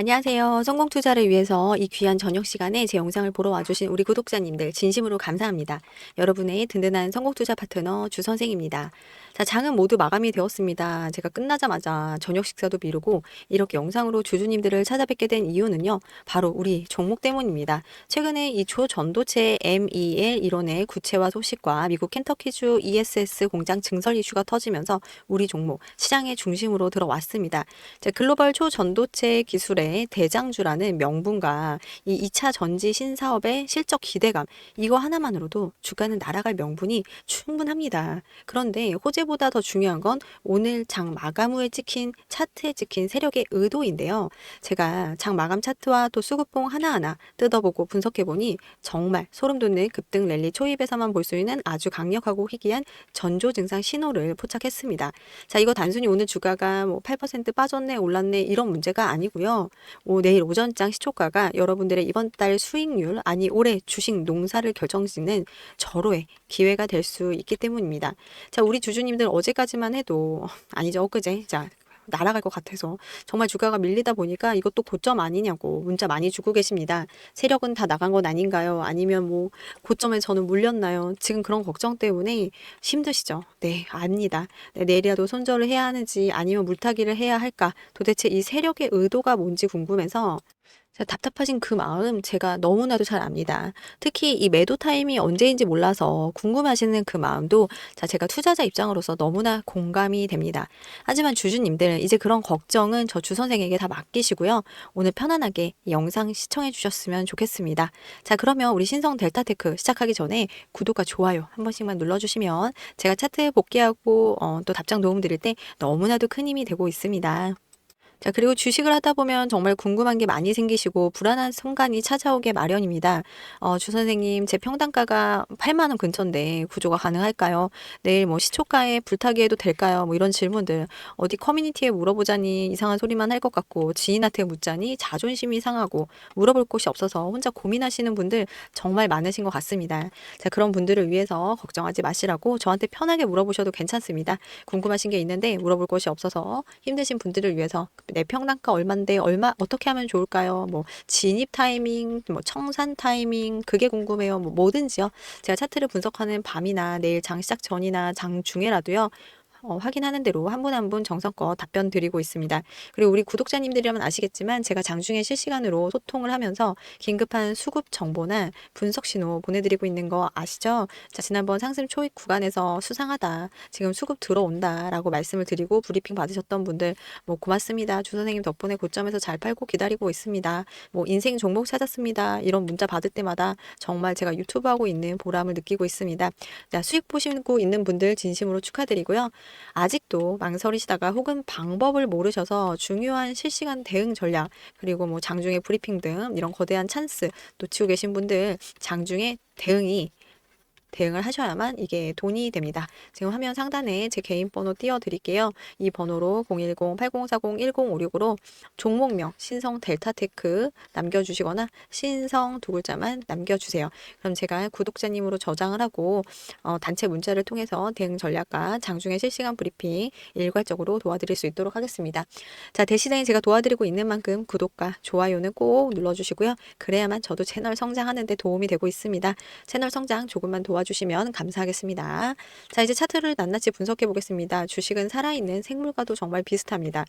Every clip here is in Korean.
안녕하세요. 성공 투자를 위해서 이 귀한 저녁 시간에 제 영상을 보러 와주신 우리 구독자님들 진심으로 감사합니다. 여러분의 든든한 성공 투자 파트너 주 선생입니다. 자, 장은 모두 마감이 되었습니다. 제가 끝나자마자 저녁 식사도 미루고 이렇게 영상으로 주주님들을 찾아뵙게 된 이유는요. 바로 우리 종목 때문입니다. 최근에 이 초전도체 MEL 이론의 구체화 소식과 미국 켄터키주 ESS 공장 증설 이슈가 터지면서 우리 종목 시장의 중심으로 들어왔습니다. 자, 글로벌 초전도체 기술의 대장주라는 명분과 이 2차 전지 신사업의 실적 기대감 이거 하나만으로도 주가는 날아갈 명분이 충분합니다. 그런데 호재보다 더 중요한 건 오늘 장 마감 후에 찍힌 차트에 찍힌 세력의 의도인데요. 제가 장 마감 차트와 또 수급봉 하나하나 뜯어보고 분석해 보니 정말 소름 돋는 급등 랠리 초입에서만 볼 수 있는 아주 강력하고 희귀한 전조 증상 신호를 포착했습니다. 자, 이거 단순히 오늘 주가가 뭐 8% 빠졌네, 올랐네 이런 문제가 아니고요. 오, 내일 오전장 시초가가 여러분들의 이번 달 수익률 아니 올해 주식 농사를 결정짓는 절호의 기회가 될 수 있기 때문입니다. 자, 우리 주주님들 어제까지만 해도 아니죠, 엊그제. 자, 날아갈 것 같아서 정말 주가가 밀리다 보니까 이것도 고점 아니냐고 문자 많이 주고 계십니다. 세력은 다 나간 건 아닌가요? 아니면 뭐 고점에 저는 물렸나요? 지금 그런 걱정 때문에 힘드시죠? 네, 압니다. 네, 내일이라도 손절을 해야 하는지 아니면 물타기를 해야 할까? 도대체 이 세력의 의도가 뭔지 궁금해서 자, 답답하신 그 마음 제가 너무나도 잘 압니다. 특히 이 매도 타임이 언제인지 몰라서 궁금하시는 그 마음도 자, 제가 투자자 입장으로서 너무나 공감이 됩니다. 하지만 주주님들 이제 그런 걱정은 저 주 선생에게 다 맡기시고요. 오늘 편안하게 이 영상 시청해 주셨으면 좋겠습니다. 자, 그러면 우리 신성 델타테크 시작하기 전에 구독과 좋아요 한 번씩만 눌러주시면 제가 차트에 복귀하고 어, 또 답장 도움 드릴 때 너무나도 큰 힘이 되고 있습니다. 자, 그리고 주식을 하다 보면 정말 궁금한 게 많이 생기시고 불안한 순간이 찾아오게 마련입니다. 어, 주 선생님, 제 평단가가 8만 원 근처인데 구조가 가능할까요? 내일 뭐 시초가에 불타기 해도 될까요? 뭐 이런 질문들 어디 커뮤니티에 물어보자니 이상한 소리만 할 것 같고 지인한테 묻자니 자존심이 상하고 물어볼 곳이 없어서 혼자 고민하시는 분들 정말 많으신 것 같습니다. 자, 그런 분들을 위해서 걱정하지 마시라고 저한테 편하게 물어보셔도 괜찮습니다. 궁금하신 게 있는데 물어볼 곳이 없어서 힘드신 분들을 위해서 내 평단가 얼만데 얼마 어떻게 하면 좋을까요? 뭐 진입 타이밍, 뭐 청산 타이밍 그게 궁금해요. 뭐 뭐든지요. 제가 차트를 분석하는 밤이나 내일 장 시작 전이나 장 중에라도요. 어, 확인하는 대로 한 분 한 분 정성껏 답변 드리고 있습니다. 그리고 우리 구독자님들이라면 아시겠지만 제가 장중에 실시간으로 소통을 하면서 긴급한 수급 정보나 분석 신호 보내드리고 있는 거 아시죠? 자, 지난번 상승 초입 구간에서 수상하다. 지금 수급 들어온다 라고 말씀을 드리고 브리핑 받으셨던 분들 뭐 고맙습니다. 주 선생님 덕분에 고점에서 잘 팔고 기다리고 있습니다. 뭐 인생 종목 찾았습니다. 이런 문자 받을 때마다 정말 제가 유튜브 하고 있는 보람을 느끼고 있습니다. 자, 수익 보시고 있는 분들 진심으로 축하드리고요. 아직도 망설이시다가 혹은 방법을 모르셔서 중요한 실시간 대응 전략 그리고 뭐 장중에 브리핑 등 이런 거대한 찬스 놓치고 계신 분들 장중에 대응이 대응을 하셔야만 이게 돈이 됩니다. 지금 화면 상단에 제 개인 번호 띄워드릴게요. 이 번호로 010-8040-1056으로 종목명 신성 델타테크 남겨주시거나 신성 두 글자만 남겨주세요. 그럼 제가 구독자님으로 저장을 하고 어, 단체 문자를 통해서 대응 전략과 장중에 실시간 브리핑 일괄적으로 도와드릴 수 있도록 하겠습니다. 자 대신에 제가 도와드리고 있는 만큼 구독과 좋아요는 꼭 눌러주시고요. 그래야만 저도 채널 성장하는 데 도움이 되고 있습니다. 채널 성장 조금만 도와 주시면 감사하겠습니다. 자 이제 차트를 낱낱이 분석해 보겠습니다. 주식은 살아있는 생물과도 정말 비슷합니다.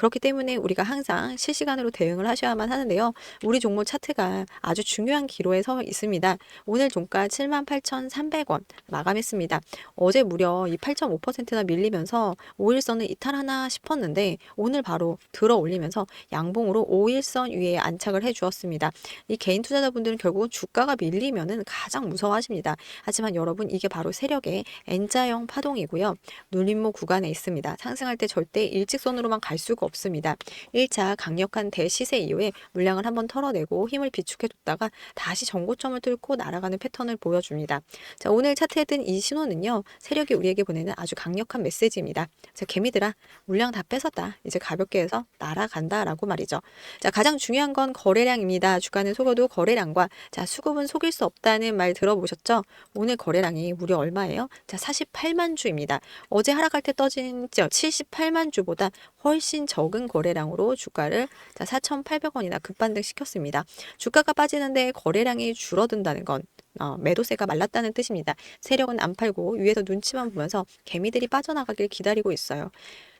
그렇기 때문에 우리가 항상 실시간으로 대응을 하셔야만 하는데요. 우리 종목 차트가 아주 중요한 기로에 서 있습니다. 오늘 종가 78,300원 마감했습니다. 어제 무려 이 8.5%나 밀리면서 5일선을 이탈하나 싶었는데 오늘 바로 들어 올리면서 양봉으로 5일선 위에 안착을 해 주었습니다. 이 개인 투자자분들은 결국은 주가가 밀리면은 가장 무서워하십니다. 하지만 여러분 이게 바로 세력의 N자형 파동이고요. 눌림목 구간에 있습니다. 상승할 때 절대 일직선으로만 갈 수가 없습니다. 1차 강력한 대시세 이후에 물량을 한번 털어내고 힘을 비축해 뒀다가 다시 전고점을 뚫고 날아가는 패턴을 보여줍니다. 자, 오늘 차트에 든이 신호는요. 세력이 우리에게 보내는 아주 강력한 메시지입니다. 자, 개미들아, 물량 다 뺏었다. 이제 가볍게 해서 날아간다라고 말이죠. 자, 가장 중요한 건 거래량입니다. 주가는 속여도 거래량과 자, 수급은 속일 수 없다는 말 들어보셨죠? 오늘 거래량이 무려 얼마예요? 자, 48만 주입니다. 어제 하락할 때 떠진 78만 주보다 훨씬 적은 거래량으로 주가를 자, 4,800원이나 급반등 시켰습니다. 주가가 빠지는데 거래량이 줄어든다는 건 어, 매도세가 말랐다는 뜻입니다. 세력은 안 팔고 위에서 눈치만 보면서 개미들이 빠져나가길 기다리고 있어요.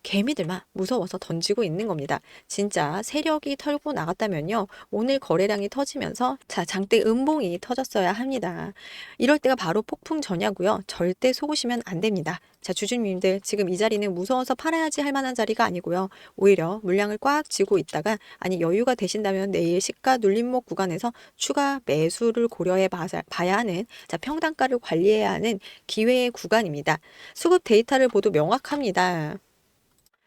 개미들만 무서워서 던지고 있는 겁니다. 진짜 세력이 털고 나갔다면요. 오늘 거래량이 터지면서 자, 장대 음봉이 터졌어야 합니다. 이럴 때가 바로 폭풍 전야고요. 절대 속으시면 안 됩니다. 자, 주주님들 지금 이 자리는 무서워서 팔아야지 할 만한 자리가 아니고요. 오히려 물량을 꽉 쥐고 있다가 아니 여유가 되신다면 내일 시가 눌림목 구간에서 추가 매수를 고려해 봐야- 하는 자, 평단가를 관리해야 하는 기회의 구간입니다. 수급 데이터를 보도 명확합니다.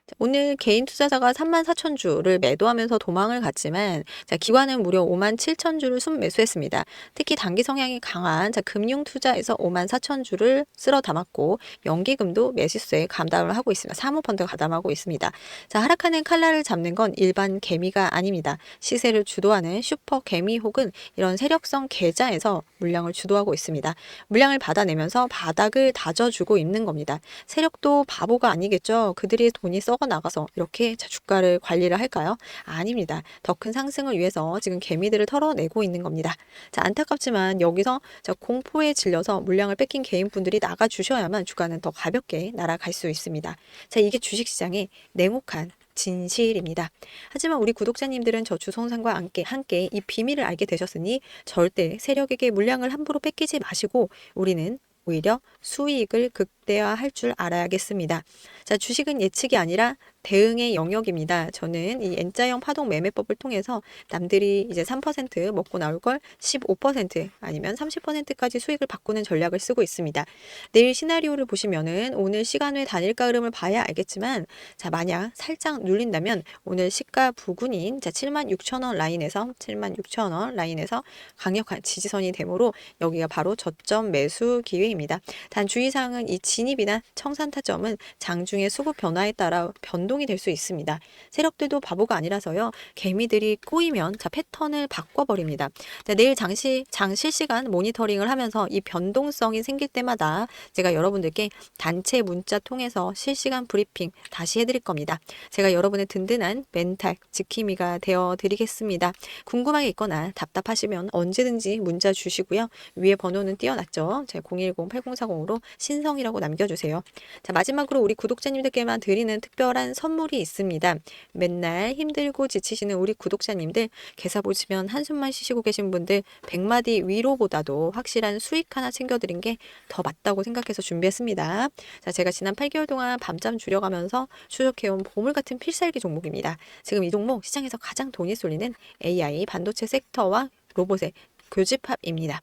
자, 오늘 개인 투자자가 3만 4천 주를 매도하면서 도망을 갔지만 자, 기관은 무려 5만 7천 주를 순매수했습니다. 특히 단기 성향이 강한 자, 금융 투자에서 5만 4천 주를 쓸어 담았고 연기금도 매수세 감당을 하고 있습니다. 사모펀드 가담하고 있습니다. 자, 하락하는 칼날을 잡는 건 일반 개미가 아닙니다. 시세를 주도하는 슈퍼 개미 혹은 이런 세력성 계좌에서 물량을 주도하고 있습니다. 물량을 받아내면서 바닥을 다져주고 있는 겁니다. 세력도 바보가 아니겠죠. 그들이 돈이 썩어 나가서 이렇게 자, 주가를 관리를 할까요? 아닙니다. 더 큰 상승을 위해서 지금 개미들을 털어내고 있는 겁니다. 자, 안타깝지만 여기서 자, 공포에 질려서 물량을 뺏긴 개인분들이 나가 주셔야만 주가는 더 가볍게 날아갈 수 있습니다. 자, 이게 주식시장의 냉혹한 진실입니다. 하지만 우리 구독자님들은 저 주성상과 함께, 함께 이 비밀을 알게 되셨으니 절대 세력에게 물량을 함부로 뺏기지 마시고 우리는 오히려 수익을 극대화할 줄 알아야겠습니다. 자, 주식은 예측이 아니라 대응의 영역입니다. 저는 이 N자형 파동 매매법을 통해서 남들이 이제 3% 먹고 나올 걸 15% 아니면 30%까지 수익을 바꾸는 전략을 쓰고 있습니다. 내일 시나리오를 보시면은 오늘 시간 외 단일가 흐름을 봐야 알겠지만 자, 만약 살짝 눌린다면 오늘 시가 부근인 자, 76,000원 라인에서 76,000원 라인에서 강력한 지지선이 되므로 여기가 바로 저점 매수 기회입니다. 단 주의사항은 이 진입이나 청산 타점은 장중의 수급 변화에 따라 변동 이 될 수 있습니다. 세력들도 바보가 아니라서요. 개미들이 꼬이면 자 패턴을 바꿔버립니다. 자, 내일 장시 장 실시간 모니터링을 하면서 이 변동성이 생길 때마다 제가 여러분들께 단체 문자 통해서 실시간 브리핑 다시 해드릴 겁니다. 제가 여러분의 든든한 멘탈 지킴이가 되어 드리겠습니다. 궁금한 게 있거나 답답하시면 언제든지 문자 주시고요. 위에 번호는 띄어놨죠. 제 010-8040으로 신성이라고 남겨주세요. 자, 마지막으로 우리 구독자님들께만 드리는 특별한 선물이 있습니다. 맨날 힘들고 지치시는 우리 구독자님들, 개사 보시면 한숨만 쉬시고 계신 분들, 100마디 위로보다도 확실한 수익 하나 챙겨드린 게 더 맞다고 생각해서 준비했습니다. 자, 제가 지난 8개월 동안 밤잠 줄여가면서 추적해온 보물 같은 필살기 종목입니다. 지금 이 종목 시장에서 가장 돈이 쏠리는 AI 반도체 섹터와 로봇의 교집합입니다.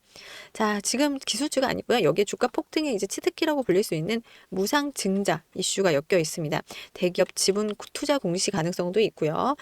자, 지금 기술주가 아니고요. 여기에 주가 폭등의 이제 치트키라고 불릴 수 있는 무상 증자 이슈가 엮여 있습니다. 대기업 지분 투자 공시 가능성도 있고요.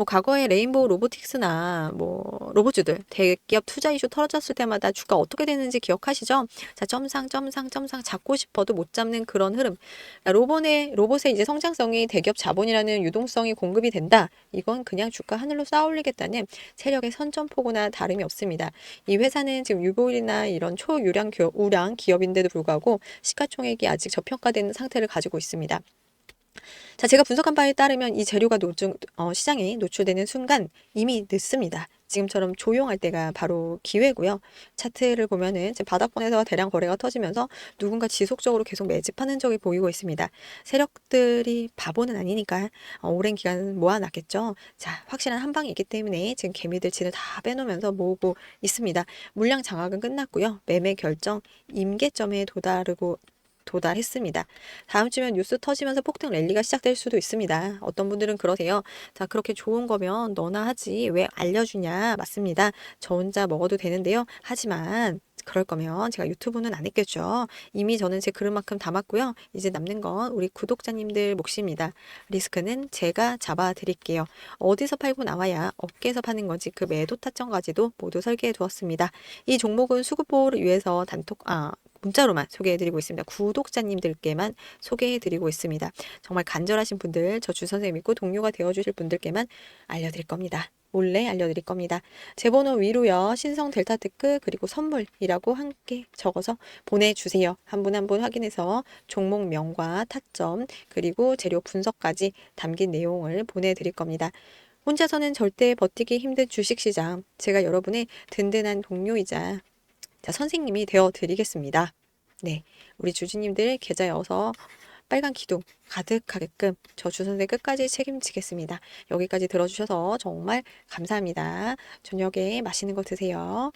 뭐 과거에 레인보우 로보틱스나 뭐 로봇주들 대기업 투자 이슈 털어졌을 때마다 주가 어떻게 되는지 기억하시죠? 자, 점상 점상 점상 잡고 싶어도 못 잡는 그런 흐름. 로봇의 로봇의 이제 성장성이 대기업 자본이라는 유동성이 공급이 된다. 이건 그냥 주가 하늘로 쌓아올리겠다는 세력의 선전포고나 다름이 없습니다. 이 회사는 지금 유보일이나 이런 초유량 기업, 우량 기업인데도 불구하고 시가총액이 아직 저평가된 상태를 가지고 있습니다. 자, 제가 분석한 바에 따르면 이 재료가 노출, 어, 시장에 노출되는 순간 이미 늦습니다. 지금처럼 조용할 때가 바로 기회고요. 차트를 보면은 바닥권에서 대량 거래가 터지면서 누군가 지속적으로 계속 매집하는 적이 보이고 있습니다. 세력들이 바보는 아니니까 어, 오랜 기간 모아놨겠죠. 자, 확실한 한 방이 있기 때문에 지금 개미들 진을 다 빼놓으면서 모으고 있습니다. 물량 장악은 끝났고요. 매매 결정 임계점에 도달하고 도달했습니다. 다음 주면 뉴스 터지면서 폭등 랠리가 시작될 수도 있습니다. 어떤 분들은 그러세요. 자, 그렇게 좋은 거면 너나 하지 왜 알려주냐? 맞습니다. 저 혼자 먹어도 되는데요. 하지만 그럴 거면 제가 유튜브는 안 했겠죠. 이미 저는 제 그릇만큼 담았고요. 이제 남는 건 우리 구독자님들 몫입니다. 리스크는 제가 잡아 드릴게요. 어디서 팔고 나와야 어깨에서 파는 건지 그 매도 타점까지도 모두 설계해 두었습니다. 이 종목은 수급 보호를 위해서 단톡 아 문자로만 소개해드리고 있습니다. 구독자님들께만 소개해드리고 있습니다. 정말 간절하신 분들, 저주 선생님 믿고 동료가 되어주실 분들께만 알려드릴 겁니다. 몰래 알려드릴 겁니다. 제 번호 위로요. 신성 델타 테크 그리고 선물이라고 함께 적어서 보내주세요. 한 분 한 분 확인해서 종목명과 타점 그리고 재료 분석까지 담긴 내용을 보내드릴 겁니다. 혼자서는 절대 버티기 힘든 주식시장 제가 여러분의 든든한 동료이자 자, 선생님이 되어 드리겠습니다. 네, 우리 주주님들 계좌여서 빨간 기둥 가득하게끔 저 주선생 끝까지 책임지겠습니다. 여기까지 들어주셔서 정말 감사합니다. 저녁에 맛있는 거 드세요.